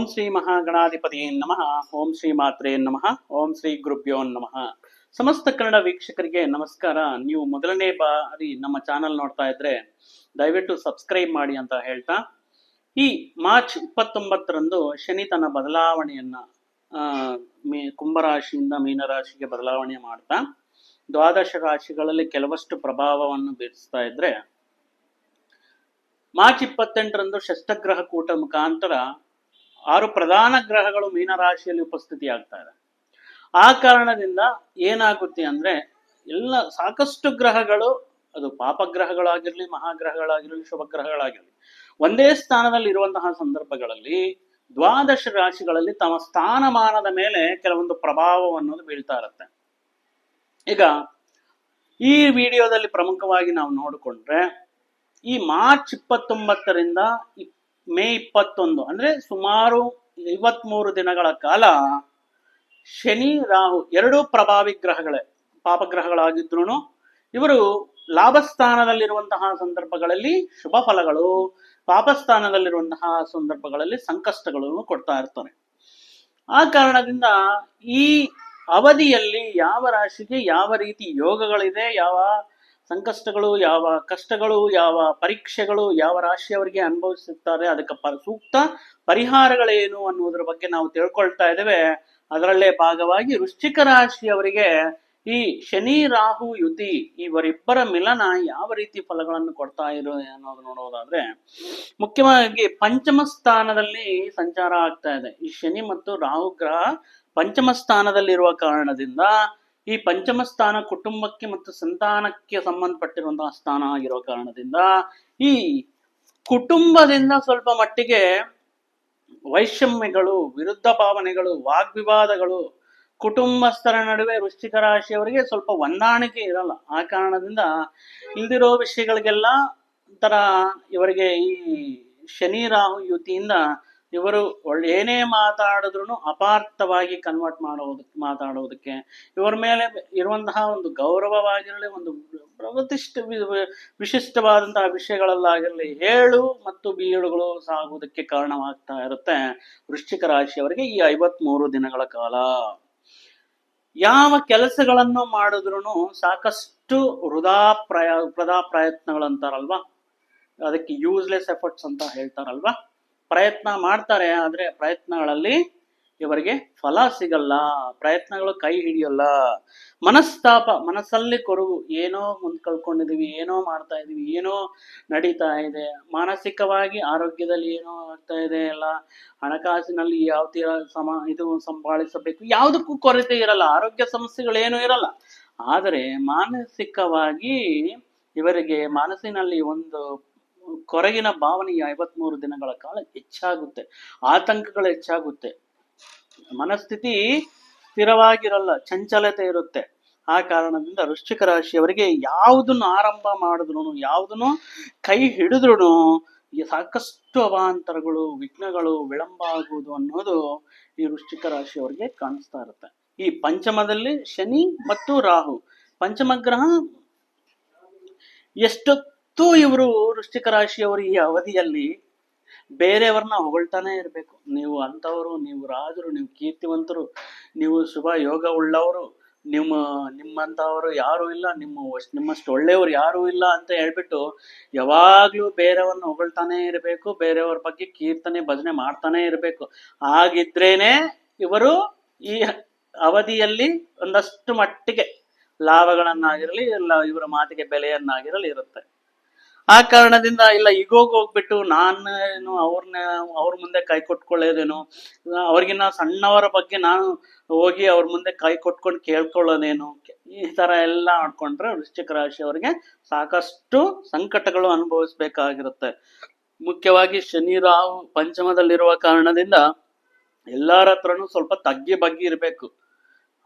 ಓಂ ಶ್ರೀ ಮಹಾಗಣಾಧಿಪತಿ ನಮಃ. ಓಂ ಶ್ರೀ ಮಾತ್ರೇ ನಮಃ. ಓಂ ಶ್ರೀ ಗುರುಭ್ಯೋ ನಮಃ. ಸಮಸ್ತ ಕನ್ನಡ ವೀಕ್ಷಕರಿಗೆ ನಮಸ್ಕಾರ. ನೀವು ಮೊದಲನೇ ಬಾರಿ ನಮ್ಮ ಚಾನಲ್ ನೋಡ್ತಾ ಇದ್ರೆ ದಯವಿಟ್ಟು ಸಬ್ಸ್ಕ್ರೈಬ್ ಮಾಡಿ ಅಂತ ಹೇಳ್ತಾ. ಈ ಮಾರ್ಚ್ ಇಪ್ಪತ್ತೊಂಬತ್ತರಂದು ಶನಿ ತನ್ನ ಬದಲಾವಣೆಯನ್ನ ಮೀ, ಕುಂಭರಾಶಿಯಿಂದ ಮೀನರಾಶಿಗೆ ಬದಲಾವಣೆ ಮಾಡ್ತಾ, ದ್ವಾದಶ ರಾಶಿಗಳಲ್ಲಿ ಕೆಲವಷ್ಟು ಪ್ರಭಾವವನ್ನು ಬೀರಿಸ್ತಾ ಇದ್ರೆ, ಮಾರ್ಚ್ ಇಪ್ಪತ್ತೆಂಟರಂದು ಷಷ್ಟಗ್ರಹ ಕೂಟ ಮುಖಾಂತರ ಆರು ಪ್ರಧಾನ ಗ್ರಹಗಳು ಮೀನರಾಶಿಯಲ್ಲಿ ಉಪಸ್ಥಿತಿ ಆಗ್ತಾ ಇದೆ. ಆ ಕಾರಣದಿಂದ ಏನಾಗುತ್ತೆ ಅಂದ್ರೆ ಎಲ್ಲ ಸಾಕಷ್ಟು ಗ್ರಹಗಳು, ಅದು ಪಾಪಗ್ರಹಗಳಾಗಿರ್ಲಿ ಮಹಾಗ್ರಹಗಳಾಗಿರಲಿ ಶುಭ ಗ್ರಹಗಳಾಗಿರಲಿ, ಒಂದೇ ಸ್ಥಾನದಲ್ಲಿ ಇರುವಂತಹ ಸಂದರ್ಭಗಳಲ್ಲಿ ದ್ವಾದಶ ರಾಶಿಗಳಲ್ಲಿ ತಮ್ಮ ಸ್ಥಾನಮಾನದ ಮೇಲೆ ಕೆಲವೊಂದು ಪ್ರಭಾವವನ್ನು ಬೀಳ್ತಾ ಇರುತ್ತೆ. ಈಗ ಈ ವಿಡಿಯೋದಲ್ಲಿ ಪ್ರಮುಖವಾಗಿ ನಾವು ನೋಡಿಕೊಂಡ್ರೆ ಈ ಮಾರ್ಚ್ ಇಪ್ಪತ್ತೊಂಬತ್ತರಿಂದ ಇಪ್- ಮೇ ಇಪ್ಪತ್ತೊಂದು, ಅಂದ್ರೆ ಸುಮಾರು ಐವತ್ಮೂರು ದಿನಗಳ ಕಾಲ ಶನಿ, ರಾಹು ಎರಡೂ ಪ್ರಭಾವಿ ಗ್ರಹಗಳೇ ಪಾಪಗ್ರಹಗಳಾಗಿದ್ರು ಇವರು ಲಾಭಸ್ಥಾನದಲ್ಲಿರುವಂತಹ ಸಂದರ್ಭಗಳಲ್ಲಿ ಶುಭ ಫಲಗಳು, ಪಾಪಸ್ಥಾನದಲ್ಲಿರುವಂತಹ ಸಂದರ್ಭಗಳಲ್ಲಿ ಸಂಕಷ್ಟಗಳನ್ನು ಕೊಡ್ತಾ ಇರ್ತಾರೆ. ಆ ಕಾರಣದಿಂದ ಈ ಅವಧಿಯಲ್ಲಿ ಯಾವ ರಾಶಿಗೆ ಯಾವ ರೀತಿ ಯೋಗಗಳಿದೆ, ಯಾವ ಸಂಕಷ್ಟಗಳು ಯಾವ, ಕಷ್ಟಗಳು ಯಾವ, ಪರೀಕ್ಷೆಗಳು ಯಾವ ರಾಶಿಯವರಿಗೆ ಅನುಭವಿಸುತ್ತಾರೆ, ಅದಕ್ಕೆ ಪ, ಸೂಕ್ತ ಪರಿಹಾರಗಳೇನು ಅನ್ನೋದ್ರ ಬಗ್ಗೆ ನಾವು ತಿಳ್ಕೊಳ್ತಾ ಇದ್ದೇವೆ. ಅದರಲ್ಲೇ ಭಾಗವಾಗಿ ವೃಶ್ಚಿಕ ರಾಶಿಯವರಿಗೆ ಈ ಶನಿ, ರಾಹು, ಯುತಿ ಇವರಿಬ್ಬರ ಮಿಲನ ಯಾವ ರೀತಿ ಫಲಗಳನ್ನು ಕೊಡ್ತಾ ಇರೋ ಅನ್ನೋದು ನೋಡೋದಾದ್ರೆ, ಮುಖ್ಯವಾಗಿ ಪಂಚಮ ಸ್ಥಾನದಲ್ಲಿ ಸಂಚಾರ ಆಗ್ತಾ ಇದೆ. ಈ ಶನಿ ಮತ್ತು ರಾಹು ಗ್ರಹ ಪಂಚಮ ಸ್ಥಾನದಲ್ಲಿರುವ ಕಾರಣದಿಂದ ಈ ಪಂಚಮ ಸ್ಥಾನ ಕುಟುಂಬಕ್ಕೆ ಮತ್ತು ಸಂತಾನಕ್ಕೆ ಸಂಬಂಧಪಟ್ಟಿರುವಂತಹ ಸ್ಥಾನ ಆಗಿರೋ ಕಾರಣದಿಂದ ಈ ಕುಟುಂಬದಿಂದ ಸ್ವಲ್ಪ ಮಟ್ಟಿಗೆ ವೈಷಮ್ಯಗಳು, ವಿರುದ್ಧ ಭಾವನೆಗಳು, ವಾಗ್ವಿವಾದಗಳು, ಕುಟುಂಬಸ್ಥರ ನಡುವೆ ವೃಶ್ಚಿಕ ರಾಶಿಯವರಿಗೆ ಸ್ವಲ್ಪ ಹೊಂದಾಣಿಕೆ ಇರಲ್ಲ. ಆ ಕಾರಣದಿಂದ ಇಲ್ದಿರೋ ವಿಷಯಗಳಿಗೆಲ್ಲ ಒಂಥರ ಇವರಿಗೆ ಈ ಶನಿ, ರಾಹು ಯುತಿಯಿಂದ ಇವರು ಏನೇ ಮಾತಾಡಿದ್ರು ಅಪಾರ್ಥವಾಗಿ ಕನ್ವರ್ಟ್ ಮಾಡೋದಕ್ಕೆ ಮಾತಾಡೋದಕ್ಕೆ. ಇವರ ಮೇಲೆ ಇರುವಂತಹ ಒಂದು ಗೌರವವಾಗಿರಲಿ, ಒಂದು ಪ್ರತಿಷ್ಠ ವಿಶಿಷ್ಟವಾದಂತಹ ವಿಷಯಗಳಲ್ಲಾಗಿರಲಿ ಹೇಳು ಮತ್ತು ಬೀಳುಗಳು ಸಾಗುವುದಕ್ಕೆ ಕಾರಣವಾಗ್ತಾ ಇರುತ್ತೆ. ವೃಶ್ಚಿಕ ರಾಶಿಯವರಿಗೆ ಈ ಐವತ್ಮೂರು ದಿನಗಳ ಕಾಲ. ಯಾವ ಕೆಲಸಗಳನ್ನು ಮಾಡಿದ್ರು ಸಾಕಷ್ಟು ಹೃದಾ ಪ್ರಯ ವೃದಾ ಪ್ರಯತ್ನಗಳಂತಾರಲ್ವಾ ಅದಕ್ಕೆ ಯೂಸ್ಲೆಸ್ ಎಫರ್ಟ್ಸ್ ಅಂತ ಹೇಳ್ತಾರಲ್ವಾ? ಪ್ರಯತ್ನ ಮಾಡ್ತಾರೆ, ಆದ್ರೆ ಪ್ರಯತ್ನಗಳಲ್ಲಿ ಇವರಿಗೆ ಫಲ ಸಿಗಲ್ಲ, ಪ್ರಯತ್ನಗಳು ಕೈ ಹಿಡಿಯಲ್ಲ. ಮನಸ್ತಾಪ, ಮನಸ್ಸಲ್ಲಿ ಕೊರಗು, ಏನೋ ಮುಂದ್ ಕಳ್ಕೊಂಡಿದೀವಿ, ಏನೋ ಮಾಡ್ತಾ ಇದೀವಿ, ಏನೋ ನಡೀತಾ ಇದೆ. ಮಾನಸಿಕವಾಗಿ ಆರೋಗ್ಯದಲ್ಲಿ ಏನೋ ಆಗ್ತಾ ಇದೆ, ಎಲ್ಲ ಹಣಕಾಸಿನಲ್ಲಿ ಯಾವ ತೀರ ಸಮ, ಇದು ಸಂಭಾಳಿಸಬೇಕು, ಯಾವುದಕ್ಕೂ ಕೊರತೆ ಇರಲ್ಲ, ಆರೋಗ್ಯ ಸಮಸ್ಯೆಗಳೇನೂ ಇರಲ್ಲ. ಆದರೆ ಮಾನಸಿಕವಾಗಿ ಇವರಿಗೆ ಮನಸ್ಸಿನಲ್ಲಿ ಒಂದು ಕೊರಗಿನ ಭಾವನೆ ಈ ಐವತ್ಮೂರು ದಿನಗಳ ಕಾಲ ಹೆಚ್ಚಾಗುತ್ತೆ. ಆತಂಕಗಳು ಹೆಚ್ಚಾಗುತ್ತೆ. ಮನಸ್ಥಿತಿ ಸ್ಥಿರವಾಗಿರಲ್ಲ, ಚಂಚಲತೆ ಇರುತ್ತೆ. ಆ ಕಾರಣದಿಂದ ವೃಶ್ಚಿಕ ರಾಶಿಯವರಿಗೆ ಯಾವುದನ್ನು ಆರಂಭ ಮಾಡಿದ್ರು ಯಾವುದನ್ನು ಕೈ ಹಿಡಿದ್ರು ಸಾಕಷ್ಟು ಅವಾಂತರಗಳು, ವಿಘ್ನಗಳು ವಿಳಂಬ ಆಗುವುದು ಅನ್ನೋದು ಈ ವೃಶ್ಚಿಕ ರಾಶಿಯವರಿಗೆ ಕಾಣಿಸ್ತಾ ಇರುತ್ತೆ. ಈ ಪಂಚಮದಲ್ಲಿ ಶನಿ ಮತ್ತು ರಾಹು. ಪಂಚಮ ಗ್ರಹ ಎಷ್ಟೊತ್ತು ಇವರು ವೃಶ್ಚಿಕ ರಾಶಿಯವರು ಈ ಅವಧಿಯಲ್ಲಿ ಬೇರೆಯವ್ರನ್ನ ಹೊಗಳ್ತಾನೆ ಇರಬೇಕು. ನೀವು ಅಂಥವರು, ನೀವು ರಾಜರು, ನೀವು ಕೀರ್ತಿವಂತರು, ನೀವು ಶುಭ ಯೋಗ ಉಳ್ಳವರು, ನಿಮ್ಮ, ನಿಮ್ಮಂಥವರು ಯಾರು ಇಲ್ಲ, ನಿಮ್ಮ ನಿಮ್ಮಷ್ಟು ಒಳ್ಳೆಯವರು ಯಾರು ಇಲ್ಲ ಅಂತ ಹೇಳ್ಬಿಟ್ಟು ಯಾವಾಗ್ಲೂ ಬೇರೆಯವ್ರನ್ನ ಹೊಗಳ್ತಾನೆ ಇರಬೇಕು, ಬೇರೆಯವ್ರ ಬಗ್ಗೆ ಕೀರ್ತನೆ, ಭಜನೆ ಮಾಡ್ತಾನೆ ಇರಬೇಕು. ಹಾಗಿದ್ರೇನೆ ಇವರು ಈ ಅವಧಿಯಲ್ಲಿ ಒಂದಷ್ಟು ಮಟ್ಟಿಗೆ ಲಾಭಗಳನ್ನಾಗಿರಲಿ, ಇಲ್ಲ ಇವರ ಮಾತಿಗೆ ಬೆಲೆಯನ್ನಾಗಿರಲಿ ಇರುತ್ತೆ. ಆ ಕಾರಣದಿಂದ ಇಲ್ಲ, ಈಗೋಗ್ ಹೋಗ್ಬಿಟ್ಟು ನಾನು ಅವ್ರನ್ನ ಅವ್ರ ಮುಂದೆ ಕೈ ಕೊಟ್ಕೊಳ್ಳೋದೇನು, ಅವ್ರಿಗಿನ್ನ ಸಣ್ಣವರ ಬಗ್ಗೆ ನಾನು ಹೋಗಿ ಅವ್ರ ಮುಂದೆ ಕೈ ಕೊಟ್ಕೊಂಡು ಕೇಳ್ಕೊಳ್ಳೋದೇನು, ಈ ತರ ಎಲ್ಲ ಆಡ್ಕೊಂಡ್ರೆ ವೃಶ್ಚಿಕ ರಾಶಿಯವರಿಗೆ ಸಾಕಷ್ಟು ಸಂಕಟಗಳು ಅನುಭವಿಸ್ಬೇಕಾಗಿರುತ್ತೆ. ಮುಖ್ಯವಾಗಿ ಶನಿ, ರಾಹು ಪಂಚಮದಲ್ಲಿರುವ ಕಾರಣದಿಂದ ಎಲ್ಲರ ಹತ್ರನೂ ಸ್ವಲ್ಪ ತಗ್ಗಿ ಬಗ್ಗಿ ಇರಬೇಕು.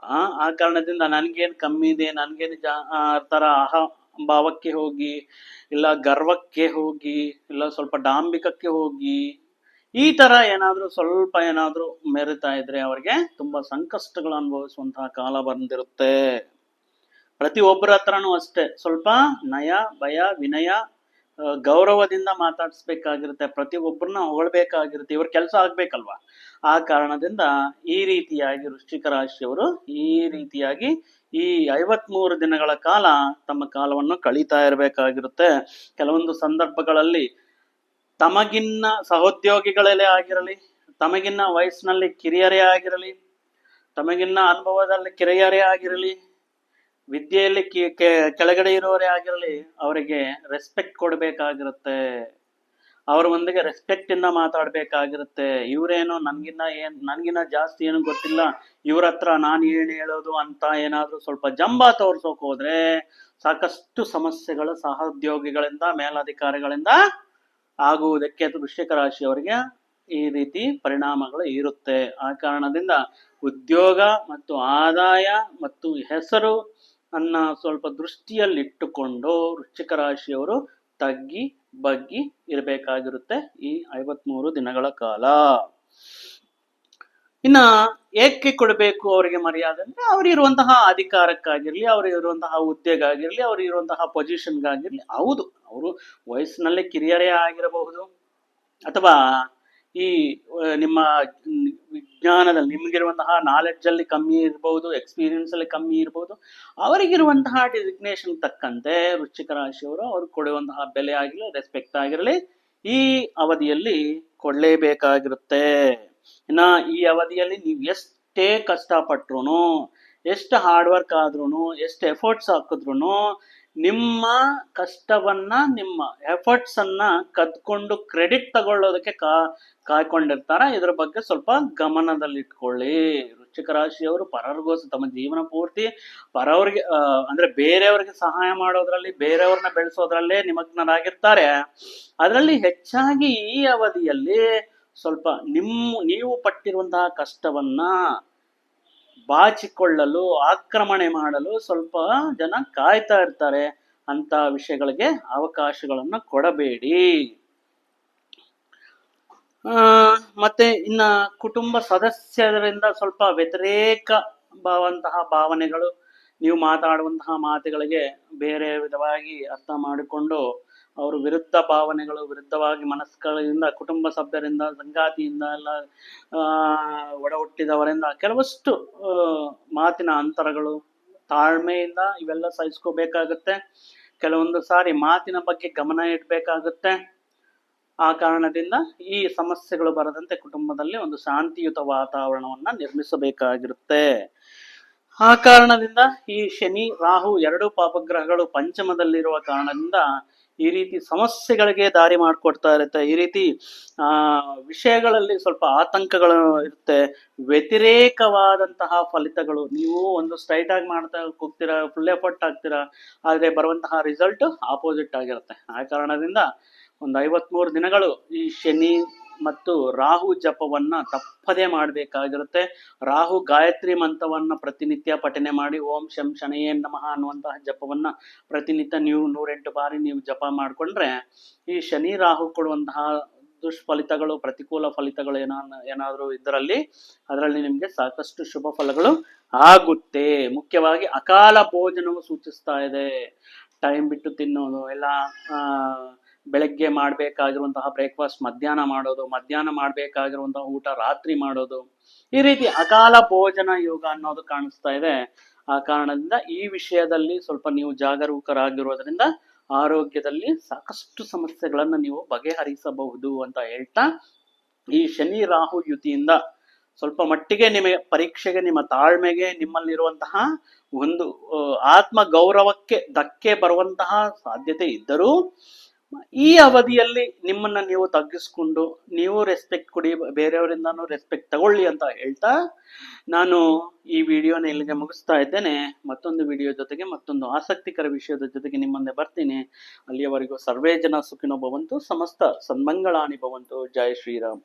ಆ ಆ ಕಾರಣದಿಂದ ನನ್ಗೇನ್ ಕಮ್ಮಿ ಇದೆ, ನನ್ಗೇನು ಜಾ ತರ ಅಹ ಭಾವಕ್ಕೆ ಹೋಗಿ, ಇಲ್ಲ ಗರ್ವಕ್ಕೆ ಹೋಗಿ, ಇಲ್ಲ ಸ್ವಲ್ಪ ಡಾಂಬಿಕಕ್ಕೆ ಹೋಗಿ, ಈ ತರ ಏನಾದರೂ ಸ್ವಲ್ಪ ಏನಾದರೂ ಮೆರಿತಾ ಇದ್ರೆ ಅವರಿಗೆ ತುಂಬಾ ಸಂಕಷ್ಟಗಳು ಅನುಭವಿಸುವಂತಹ ಕಾಲ ಬಂದಿರುತ್ತೆ. ಪ್ರತಿ ಒಬ್ಬರ ಹತ್ರನೂ ಅಷ್ಟೇ. ಸ್ವಲ್ಪ ನಯ, ಭಯ, ವಿನಯ ಗೌರವದಿಂದ ಮಾತಾಡಿಸ್ಬೇಕಾಗಿರುತ್ತೆ, ಪ್ರತಿಯೊಬ್ಬರನ್ನ ಹೊಗಳ್ಬೇಕಾಗಿರುತ್ತೆ, ಇವ್ರ ಕೆಲಸ ಆಗ್ಬೇಕಲ್ವಾ? ಆ ಕಾರಣದಿಂದ ಈ ರೀತಿಯಾಗಿ ವೃಶ್ಚಿಕ ರಾಶಿಯವರು ಈ ರೀತಿಯಾಗಿ ಈ ಐವತ್ಮೂರು ದಿನಗಳ ಕಾಲ ತಮ್ಮ ಕಾಲವನ್ನು ಕಳೀತಾ ಇರಬೇಕಾಗಿರುತ್ತೆ. ಕೆಲವೊಂದು ಸಂದರ್ಭಗಳಲ್ಲಿ ತಮಗಿನ್ನ ಸಹೋದ್ಯೋಗಿಗಳಲ್ಲೇ ಆಗಿರಲಿ, ತಮಗಿನ್ನ ವಯಸ್ಸಿನಲ್ಲಿ ಕಿರಿಯರೇ ಆಗಿರಲಿ, ತಮಗಿನ್ನ ಅನುಭವದಲ್ಲಿ ಕಿರಿಯರೇ ಆಗಿರಲಿ ವಿದ್ಯೆಯಲ್ಲಿ ಕೆಳಗಡೆ ಇರೋರೇ ಆಗಿರಲಿ, ಅವರಿಗೆ ರೆಸ್ಪೆಕ್ಟ್ ಕೊಡಬೇಕಾಗಿರುತ್ತೆ. ಅವ್ರ ಒಂದಿಗೆ ರೆಸ್ಪೆಕ್ಟ್ ಇಂದ ಮಾತಾಡ್ಬೇಕಾಗಿರುತ್ತೆ. ಇವ್ರೇನು ನನ್ಗಿನ್ನ ಏನ್, ನನ್ಗಿನ್ನ ಜಾಸ್ತಿ ಏನು ಗೊತ್ತಿಲ್ಲ, ಇವ್ರ ಹತ್ರ ನಾನು ಏನು ಹೇಳೋದು ಅಂತ ಏನಾದ್ರೂ ಸ್ವಲ್ಪ ಜಂಬ ತೋರ್ಸೋಕ್ ಹೋದ್ರೆ ಸಾಕಷ್ಟು ಸಮಸ್ಯೆಗಳು ಸಹೋದ್ಯೋಗಿಗಳಿಂದ, ಮೇಲಧಿಕಾರಿಗಳಿಂದ ಆಗುವುದಕ್ಕೆ ವೃಶ್ಚಿಕ ರಾಶಿಯವರಿಗೆ ಈ ರೀತಿ ಪರಿಣಾಮಗಳು ಇರುತ್ತೆ. ಆ ಕಾರಣದಿಂದ ಉದ್ಯೋಗ ಮತ್ತು ಆದಾಯ ಮತ್ತು ಹೆಸರು ಅನ್ನ ಸ್ವಲ್ಪ ದೃಷ್ಟಿಯಲ್ಲಿಟ್ಟುಕೊಂಡು ವೃಶ್ಚಿಕ ರಾಶಿಯವರು ತಗ್ಗಿ ಬಗ್ಗಿ ಇರಬೇಕಾಗಿರುತ್ತೆ ಈ ಐವತ್ಮೂರು ದಿನಗಳ ಕಾಲ. ಇನ್ನ ಏಕೆ ಕೊಡಬೇಕು ಅವರಿಗೆ ಮರ್ಯಾದೆ ಅಂದ್ರೆ ಅವರಿರುವಂತಹ ಅಧಿಕಾರಕ್ಕಾಗಿರ್ಲಿ, ಅವರು ಇರುವಂತಹ ಹುದ್ದೆಗಾಗಿರ್ಲಿ ಅವರು ಇರುವಂತಹ ಪೊಸಿಷನ್ಗಾಗಿರ್ಲಿ ಹೌದು, ಅವರು ವಯಸ್ಸಿನಲ್ಲೇ ಕಿರಿಯರೇ ಆಗಿರಬಹುದು. ಅಥವಾ ಈ ನಿಮ್ಮ ವಿಜ್ಞಾನದಲ್ಲಿ ನಿಮಗಿರುವಂತಹ ನಾಲೆಡ್ಜಲ್ಲಿ ಕಮ್ಮಿ ಇರಬಹುದು ಎಕ್ಸ್ಪೀರಿಯನ್ಸ್ ಅಲ್ಲಿ ಕಮ್ಮಿ ಇರಬಹುದು ಅವರಿಗಿರುವಂತಹ ಡಿಸಿಗ್ನೇಷನ್ ತಕ್ಕಂತೆ ವೃಶ್ಚಿಕ ರಾಶಿಯವರು ಅವ್ರು ಕೊಡುವಂತಹ ಬೆಲೆ ಆಗಿರಲಿ ರೆಸ್ಪೆಕ್ಟ್ ಆಗಿರಲಿ, ಈ ಅವಧಿಯಲ್ಲಿ ಕೊಡಲೇಬೇಕಾಗಿರುತ್ತೆ. ಇನ್ನ ಈ ಅವಧಿಯಲ್ಲಿ ನೀವು ಎಷ್ಟೇ ಕಷ್ಟಪಟ್ರು ಎಷ್ಟು ಹಾರ್ಡ್ ವರ್ಕ್ ಆದ್ರೂ ಎಷ್ಟು ಎಫರ್ಟ್ಸ್ ಹಾಕಿದ್ರು ನಿಮ್ಮ ಕಷ್ಟವನ್ನ, ನಿಮ್ಮ ಎಫರ್ಟ್ಸ್ ಅನ್ನ ಕದ್ಕೊಂಡು ಕ್ರೆಡಿಟ್ ತಗೊಳ್ಳೋದಕ್ಕೆ ಕಾ, ಕಾಯ್ಕೊಂಡಿರ್ತಾರ. ಇದ್ರ ಬಗ್ಗೆ ಸ್ವಲ್ಪ ಗಮನದಲ್ಲಿಟ್ಕೊಳ್ಳಿ. ವೃಶ್ಚಿಕ ರಾಶಿಯವರು ಪರರಿಗೋಸ್ಕರ ತಮ್ಮ ಜೀವನ ಪೂರ್ತಿ, ಪರವ್ರಿಗೆ ಅಂದ್ರೆ ಬೇರೆಯವ್ರಿಗೆ ಸಹಾಯ ಮಾಡೋದ್ರಲ್ಲಿ, ಬೇರೆಯವ್ರನ್ನ ಬೆಳೆಸೋದ್ರಲ್ಲೇ ನಿಮಗ್ನರಾಗಿರ್ತಾರೆ. ಅದರಲ್ಲಿ ಹೆಚ್ಚಾಗಿ ಈ ಅವಧಿಯಲ್ಲಿ ಸ್ವಲ್ಪ ನಿಮ್ಮ, ನೀವು ಪಟ್ಟಿರುವಂತಹ ಕಷ್ಟವನ್ನ ಬಾಚಿಕೊಳ್ಳಲು, ಆಕ್ರಮಣೆ ಮಾಡಲು ಸ್ವಲ್ಪ ಜನ ಕಾಯ್ತಾ ಇರ್ತಾರೆ. ಅಂತ ವಿಷಯಗಳಿಗೆ ಅವಕಾಶಗಳನ್ನು ಕೊಡಬೇಡಿ. ಮತ್ತೆ ಇನ್ನ ಕುಟುಂಬ ಸದಸ್ಯರಿಂದ ಸ್ವಲ್ಪ ವ್ಯತಿರೇಕ ಭಾವಂತಹ ಭಾವನೆಗಳು, ನೀವು ಮಾತಾಡುವಂತಹ ಮಾತುಗಳಿಗೆ ಬೇರೆ ವಿಧವಾಗಿ ಅರ್ಥ ಮಾಡಿಕೊಂಡು ಅವರು ವಿರುದ್ಧ ಭಾವನೆಗಳು, ವಿರುದ್ಧವಾಗಿ ಮನಸ್ಸುಗಳಿಂದ, ಕುಟುಂಬ ಸಭ್ಯರಿಂದ, ಸಂಗಾತಿಯಿಂದ ಎಲ್ಲ ಒಡ ಹುಟ್ಟಿದವರಿಂದ ಕೆಲವಷ್ಟು ಮಾತಿನ ಅಂತರಗಳು ತಾಳ್ಮೆಯಿಂದ ಇವೆಲ್ಲ ಸಹಿಸ್ಕೋಬೇಕಾಗತ್ತೆ. ಕೆಲವೊಂದು ಸಾರಿ ಮಾತಿನ ಬಗ್ಗೆ ಗಮನ ಇಡಬೇಕಾಗುತ್ತೆ. ಆ ಕಾರಣದಿಂದ ಈ ಸಮಸ್ಯೆಗಳು ಬರದಂತೆ ಕುಟುಂಬದಲ್ಲಿ ಒಂದು ಶಾಂತಿಯುತ ವಾತಾವರಣವನ್ನ ನಿರ್ಮಿಸಬೇಕಾಗಿರುತ್ತೆ. ಆ ಕಾರಣದಿಂದ ಈ ಶನಿ, ರಾಹು ಎರಡು ಪಾಪಗ್ರಹಗಳು ಪಂಚಮದಲ್ಲಿರುವ ಕಾರಣದಿಂದ ಈ ರೀತಿ ಸಮಸ್ಯೆಗಳಿಗೆ ದಾರಿ ಮಾಡಿಕೊಡ್ತಾ ಇರುತ್ತೆ. ಈ ರೀತಿ, ಆ, ವಿಷಯಗಳಲ್ಲಿ ಸ್ವಲ್ಪ ಆತಂಕಗಳು ಇರುತ್ತೆ. ವ್ಯತಿರೇಕವಾದಂತಹ ಫಲಿತಗಳು. ನೀವು ಒಂದು ಸ್ಟ್ರೈಟ್ ಆಗಿ ಮಾಡ್ತಾ ಹೋಗ್ತೀರಾ ಫುಲ್ ಎಫರ್ಟ್ ಆಗ್ತೀರಾ, ಆದ್ರೆ ಬರುವಂತಹ ರಿಸಲ್ಟ್ ಆಪೋಸಿಟ್ ಆಗಿರುತ್ತೆ. ಆ ಕಾರಣದಿಂದ ಒಂದು ಐವತ್ಮೂರು ದಿನಗಳು ಈ ಶನಿ ಮತ್ತು ರಾಹು ಜಪವನ್ನ ತಪ್ಪದೇ ಮಾಡಬೇಕಾಗಿರುತ್ತೆ. ರಾಹು ಗಾಯತ್ರಿ ಮಂತ್ರವನ್ನ ಪ್ರತಿನಿತ್ಯ ಪಠನೆ ಮಾಡಿ ಓಂ ಶಂ ಶನಯೇ ನಮಃ ಅನ್ನುವಂತಹ ಜಪವನ್ನ ಪ್ರತಿನಿತ್ಯ ನೀವು ನೂರೆಂಟು ಬಾರಿ ನೀವು ಜಪ ಮಾಡಿಕೊಂಡ್ರೆ ಈ ಶನಿ ರಾಹು ಕೊಡುವಂತಹ ದುಷ್ಫಲಿತಗಳು, ಪ್ರತಿಕೂಲ ಫಲಿತಗಳು ಏನ, ಏನಾದರೂ ಇದರಲ್ಲಿ ಅದರಲ್ಲಿ ನಿಮಗೆ ಸಾಕಷ್ಟು ಶುಭ ಫಲಗಳು ಆಗುತ್ತೆ. ಮುಖ್ಯವಾಗಿ ಅಕಾಲ ಭೋಜನವು ಸೂಚಿಸ್ತಾ ಇದೆ. ಟೈಮ್ ಬಿಟ್ಟು ತಿನ್ನೋದು, ಎಲ್ಲ ಬೆಳಗ್ಗೆ ಮಾಡಬೇಕಾಗಿರುವಂತಹ ಬ್ರೇಕ್ಫಾಸ್ಟ್ ಮಧ್ಯಾಹ್ನ ಮಾಡೋದು, ಮಧ್ಯಾಹ್ನ ಮಾಡಬೇಕಾಗಿರುವಂತಹ ಊಟ, ರಾತ್ರಿ ಮಾಡೋದು, ಈ ರೀತಿ ಅಕಾಲ ಭೋಜನ ಯೋಗ ಅನ್ನೋದು ಕಾಣಿಸ್ತಾ ಇದೆ. ಆ ಕಾರಣದಿಂದ ಈ ವಿಷಯದಲ್ಲಿ ಸ್ವಲ್ಪ ನೀವು ಜಾಗರೂಕರಾಗಿರೋದ್ರಿಂದ ಆರೋಗ್ಯದಲ್ಲಿ ಸಾಕಷ್ಟು ಸಮಸ್ಯೆಗಳನ್ನು ನೀವು ಬಗೆಹರಿಸಬಹುದು ಅಂತ ಹೇಳ್ತಾ, ಈ ಶನಿ ರಾಹು ಯುತಿಯಿಂದ ಸ್ವಲ್ಪ ಮಟ್ಟಿಗೆ ನಿಮಗೆ ಪರೀಕ್ಷೆಗೆ, ನಿಮ್ಮ ತಾಳ್ಮೆಗೆ ನಿಮ್ಮಲ್ಲಿರುವಂತಹ ಒಂದು ಆತ್ಮ ಗೌರವಕ್ಕೆ ಧಕ್ಕೆ ಬರುವಂತಹ ಸಾಧ್ಯತೆ ಇದ್ದರೂ ಈ ಅವಧಿಯಲ್ಲಿ ನಿಮ್ಮನ್ನ ನೀವು ತಗ್ಗಿಸ್ಕೊಂಡು, ನೀವು ರೆಸ್ಪೆಕ್ಟ್ ಕೊಡಿ, ಬೇರೆಯವರಿಂದನೂ ರೆಸ್ಪೆಕ್ಟ್ ತಗೊಳ್ಳಿ ಅಂತ ಹೇಳ್ತಾ, ನಾನು ಈ ವಿಡಿಯೋನ ಇಲ್ಲಿಗೆ ಮುಗಿಸ್ತಾ ಇದ್ದೇನೆ. ಮತ್ತೊಂದು ವಿಡಿಯೋ ಜೊತೆಗೆ ಮತ್ತೊಂದು ಆಸಕ್ತಿಕರ ವಿಷಯದ ಜೊತೆಗೆ ನಿಮ್ಮನ್ನೇ ಬರ್ತೀನಿ. ಅಲ್ಲಿಯವರೆಗೂ ಸರ್ವೇ ಜನ ಸುಖಿನೋ ಸಮಸ್ತ ಸನ್ಮಂಗಳಾನಿ ಭವಂತು. ಜಯ ಶ್ರೀರಾಮ್.